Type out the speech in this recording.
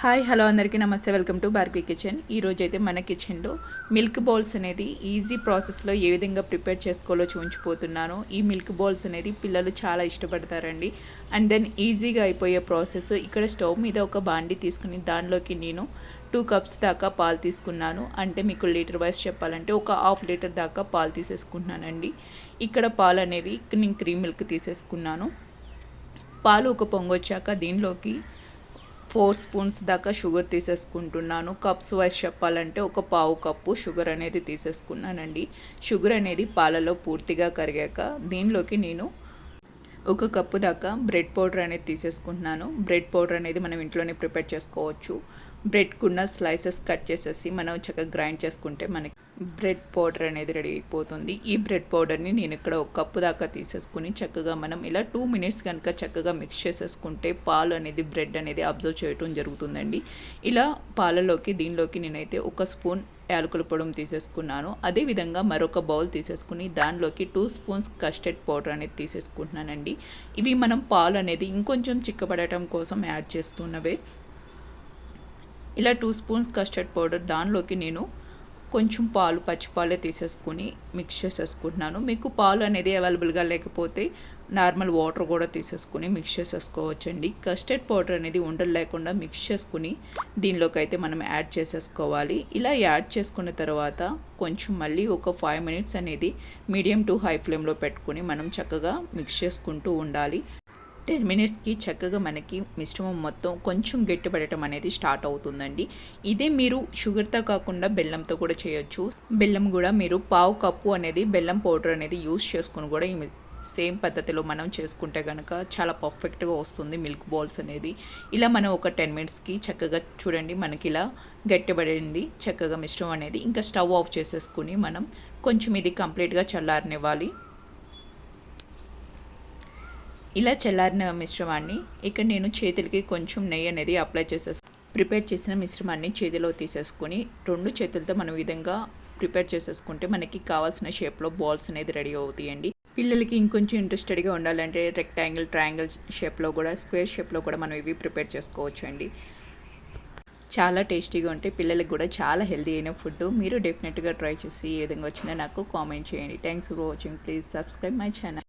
Hi hello అందరికీ నమస్తే. Welcome to Barbie kitchen. ఈరోజు అయితే మన కిచెన్లో మిల్క్ బౌల్స్ అనేది ఈజీ ప్రాసెస్లో ఏ విధంగా ప్రిపేర్ చేసుకోవాలో చూపించిపోతున్నాను. ఈ మిల్క్ బౌల్స్ అనేది పిల్లలు చాలా ఇష్టపడతారండి. అండ్ దెన్ ఈజీగా అయిపోయే ప్రాసెస్ ఇక్కడ స్టవ్ మీద ఒక బాండి తీసుకుని దానిలోకి నేను టూ కప్స్ దాకా పాలు తీసుకున్నాను. అంటే మీకు లీటర్ వైస్ చెప్పాలంటే ఒక హాఫ్ లీటర్ దాకా పాలు తీసేసుకుంటున్నానండి. ఇక్కడ పాలు అనేవి నేను క్రీమ్ మిల్క్ తీసేసుకున్నాను. పాలు ఒక పొంగొచ్చాక దీనిలోకి ఫోర్ స్పూన్స్ దాకా షుగర్ తీసేసుకుంటున్నాను. కప్స్ వైజ్ చెప్పాలంటే ఒక పావు కప్పు షుగర్ అనేది తీసేసుకున్నానండి. షుగర్ అనేది పాలలో పూర్తిగా కరిగాక దీనిలోకి నేను ఒక కప్పు దాకా బ్రెడ్ పౌడర్ అనేది తీసేసుకుంటున్నాను. బ్రెడ్ పౌడర్ అనేది మనం ఇంట్లోనే ప్రిపేర్ చేసుకోవచ్చు. బ్రెడ్కున్న స్లైసెస్ కట్ చేసేసి మనం చక్కగా గ్రైండ్ చేసుకుంటే మనకి బ్రెడ్ పౌడర్ అనేది రెడీ అయిపోతుంది. ఈ బ్రెడ్ పౌడర్ని నేను ఇక్కడ ఒక కప్పు దాకా తీసేసుకుని చక్కగా మనం ఇలా టూ మినిట్స్ కనుక చక్కగా మిక్స్ చేసేసుకుంటే పాలు అనేది బ్రెడ్ అనేది అబ్జర్వ్ చేయటం జరుగుతుందండి. ఇలా పాలలోకి దీనిలోకి నేనైతే ఒక స్పూన్ యాలకుల పొడం తీసేసుకున్నాను. అదేవిధంగా మరొక బౌల్ తీసేసుకుని దానిలోకి టూ స్పూన్స్ కస్టర్డ్ పౌడర్ అనేది తీసేసుకుంటున్నానండి. ఇవి మనం పాలు అనేది ఇంకొంచెం చిక్కబడటం కోసం యాడ్ చేస్తున్నవే. ఇలా టూ స్పూన్స్ కస్టర్డ్ పౌడర్ దానిలోకి నేను కొంచెం పాలు పచ్చిపాలే తీసేసుకుని మిక్స్ చేసేసుకుంటున్నాను. మీకు పాలు అనేది అవైలబుల్గా లేకపోతే నార్మల్ వాటర్ కూడా తీసేసుకుని మిక్స్ చేసేసుకోవచ్చండి. కస్టర్డ్ పౌడర్ అనేది ఉండలు లేకుండా మిక్స్ చేసుకుని దీనిలోకి అయితే మనం యాడ్ చేసేసుకోవాలి. ఇలా యాడ్ చేసుకున్న తర్వాత కొంచెం మళ్ళీ ఒక ఫైవ్ మినిట్స్ అనేది మీడియం టు హై ఫ్లేమ్లో పెట్టుకుని మనం చక్కగా మిక్స్ చేసుకుంటూ ఉండాలి. టెన్ మినిట్స్కి చక్కగా మనకి మిశ్రమం మొత్తం కొంచెం గట్టిపడటం అనేది స్టార్ట్ అవుతుందండి. ఇదే మీరు షుగర్తో కాకుండా బెల్లంతో కూడా చేయొచ్చు. బెల్లం కూడా మీరు పావు కప్పు అనేది బెల్లం పౌడర్ అనేది యూస్ చేసుకుని కూడా ఈ సేమ్ పద్ధతిలో మనం చేసుకుంటే కనుక చాలా పర్ఫెక్ట్గా వస్తుంది మిల్క్ బాల్స్ అనేది. ఇలా మనం ఒక టెన్ మినిట్స్కి చక్కగా చూడండి మనకి ఇలా గట్టిపడింది. చక్కగా మిశ్రమం అనేది ఇంకా స్టవ్ ఆఫ్ చేసేసుకుని మనం కొంచెం ఇది కంప్లీట్గా చల్లారనివ్వాలి. ఇలా చల్లారిన మిశ్రమాన్ని ఇక్కడ నేను చేతులకి కొంచెం నెయ్యి అనేది అప్లై చేసేసి ప్రిపేర్ చేసిన మిశ్రమాన్ని చేతిలో తీసేసుకొని రెండు చేతులతో మనం విధంగా ప్రిపేర్ చేసేసుకుంటే మనకి కావాల్సిన షేప్లో బాల్స్ అనేది రెడీ అవుతాయండి. పిల్లలకి ఇంకొంచెం ఇంట్రెస్టెడ్గా ఉండాలంటే రెక్టాంగిల్ ట్రయాంగిల్ షేప్లో కూడా స్క్వేర్ షేప్లో కూడా మనం ఇవి ప్రిపేర్ చేసుకోవచ్చు అండి చాలా టేస్టీగా ఉంటే పిల్లలకు కూడా చాలా హెల్తీ అయిన ఫుడ్. మీరు డెఫినెట్గా ట్రై చేసి ఏ విధంగా వచ్చినా నాకు కామెంట్ చేయండి. Thanks for watching please subscribe my channel